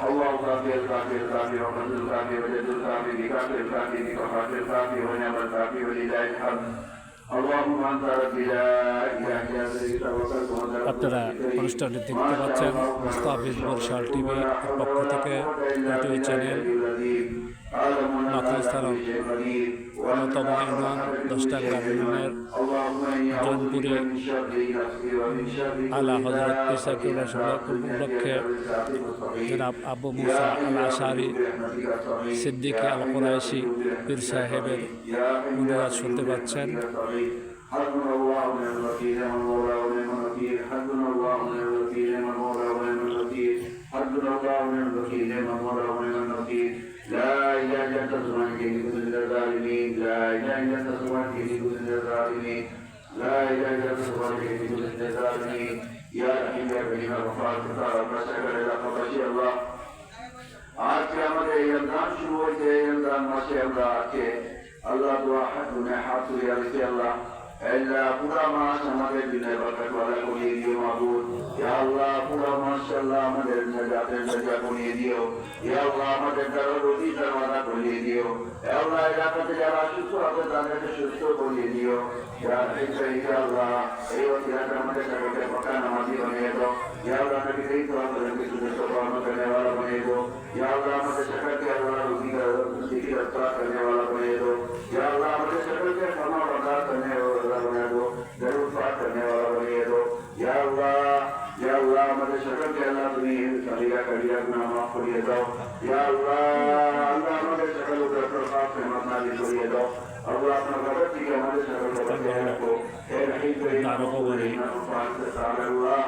الله كافي الكافي الكافي وقد الكافي وجد الكافي بكافي الكافي بكفاة الكافي ونعم الكافي ولله الحمد اللهم انت ربي لا اله الا انت توكلت وتوكلت আপনারা অনুষ্ঠানটি দেখতে পাচ্ছেন মুস্তাফিজ বরিশাল টিভি পক্ষ থেকে ইউটিউব চ্যানেল মাকরুস্থানম অন্যতম ইউনিয়ন দশটাঙ্গা ইউনিয়নের জনপুরে আলা হজরত পিসাকুর উপলক্ষে জনাব আবু মুসা আল আশারি সিদ্দিকী আল কোরাইশি পীর সাহেবের অনুবাদ শুনতে পাচ্ছেন حسبنا الله ونعم الوكيل نعم المولى ونعم الوكيل حسبنا الله ونعم الوكيل نعم المولى ونعم الوكيل حسبنا الله ونعم الوكيل نعم المولى ونعم الوكيل لا اله الا انت سبحانك اني كنت من الظالمين لا اله الا انت سبحانك اني كنت من الظالمين لا اله الا انت سبحانك اني كنت من الظالمين يا رحيم يا رحيم يا غفار غفار فشكر الى خطشي الله আজকে আমাদের এই রমজান শুরু হয়েছে এই রমজান মাসে আমরা আজকে আল্লাহ দোয়া হাত দুনে হাত তুলে আছি আল্লাহ আল্লাহ, পুরা মাস আমাদের বিনয় বাকা কলা করিয়ে দিও মাবুদ ইয়া আল্লাহ, পুরা মাস আল্লাহ আমাদের নাজাতের নাজা করিয়ে দিও। আমাদের সকলকে আল্লাহ তুমি সালিকা কারিয়া গুনা মাফ করিয়ে দাও ইয়া আল্লাহ আল্লাহ আমাদের সকল উদ্রত পাপ রহমত নাজিল করিয়ে দাও আল্লাহ আপনার বরকত দিয়ে আমাদের সকলকে বাঁচিয়ে রাখো হে রহিম করিম আল্লাহ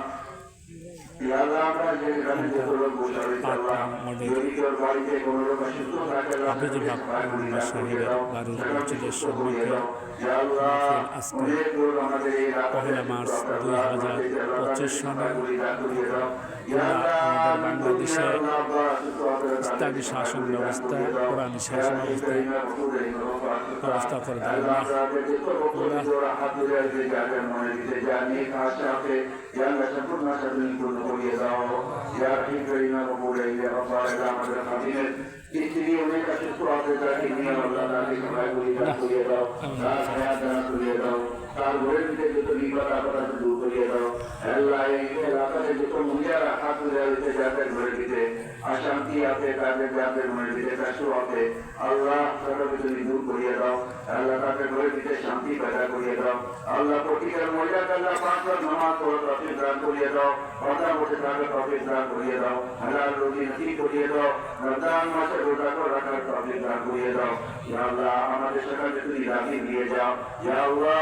বাংলাদেশে ইসলামী শাসন ব্যবস্থা শাসন ব্যবস্থায় ব্যবস্থা করে দেয় করিয়ে দাও ভিতরে যত বিপদ আপদ আছে দূর করিয়ে দাও। আল্লাহ এই এলাকাতে যত মহিলারা অশান্তি আছে তাদের যাদের ঘরের ভিতরে কষ্ট আছে। আল্লাহ তুমি দূর করিয়ে দাও ভিতরে শান্তি পয়দা করিয়ে দাও। আল্লাহ প্রতিকার মহিলাকে আল্লাহ পাঁচ বার নামাজ পড়ো তফিক দান করিয়ে দাও। কথা বলতে থাকে তফিক দান করিয়ে দাও। হালাল রুজি নসিব করিয়ে দাও। রমজান মাসে রোজা করে রাখার তফিক দান করিয়ে দাও। ইয়া আল্লাহ, আমাদের সেখানে তুমি রাখি দিয়ে যাও। ইয়া আল্লাহ,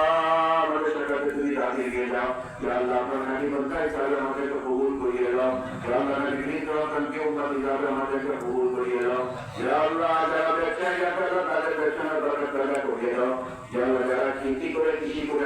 আমাদের সেখানে তুমি রাখি দিয়ে যাও। ইয়া আল্লাহ, আপনার নাকি বন্ধাই তাহলে আমাদেরকে কবুল করিয়ে দাও। ইয়া আল্লাহ নাকি বিভিন্ন রকম কেউ আমাদেরকে কবুল করিয়ে দাও। ইয়া আল্লাহ, যারা ব্যবসায়ী আছে, তাদের ব্যবসায় দরকার পয়দা করিয়ে দাও ইয়া আল্লাহ যারা কৃষি করে কৃষি করে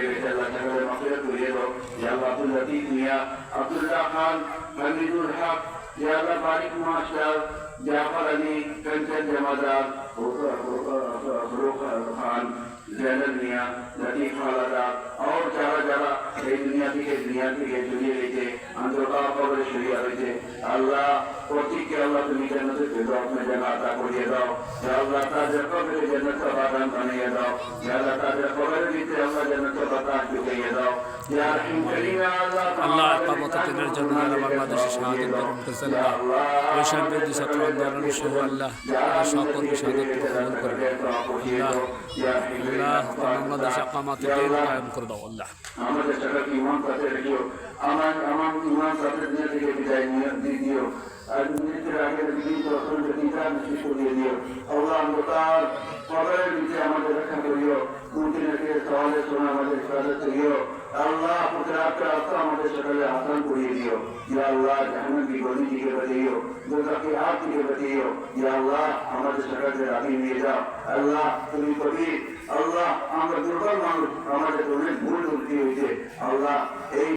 ইয়া আল্লাহ আব্দুল লতিফ মিয়া আব্দুল্লাহ খান হামিদুল হক ইয়া আল্লাহ বারিক মাস্টার জাফর আলী कंचन जमादार फरूख खान जैनल मियाँ लतीफ हालादार और যারা যারা এই দুনিয়া থেকে দুনিয়া থেকে চলিয়ে গেছে অন্ধকার কবরে শুয়ে রয়েছে আল্লাহ প্রত্যেককে আল্লাহ তুমি জান্নাতে ফেরদৌস में जगह अता করিয়ে দাও ইয়া আল্লাহ তাদের কবরে জান্নাত का বাগান বানিয়ে দাও ইয়া আল্লাহ তাদের কবরের ভিতরে আল্লাহ দিনের জন্য যারা বাংলাদেশে শাহাদত বরণ করেছেন। ওই বিরোধী ছাত্র আন্দোলন সহ আল্লাহ সকলকে শাহাদত কবুল করে দাও আল্লাহ আল্লাহ, বাংলাদেশ একামত দিন কায়েম করে দাও, আল্লাহ। আমাদের আমার আমার আমাদের রক্ষা করিও। মুমকিন সওয়ালে শোনা আমাদের ইফাদত করিও আল্লাহ, আপনাদের আপনার আত্মা আমাদের সকলে আসান করিয়ে দিও। ইয়া আল্লাহ, জাহান্নাম গলি থেকে বাঁচিও দোজা কি আগ থেকে ইয়া আল্লাহ, আমাদের সকলকে রাখি নিয়ে যাও। আল্লাহ, তুমি কবি আল্লাহ, আমরা দুর্বল মানুষ, আমাদের অনেক ভুল হয়েছে। আল্লাহ, এই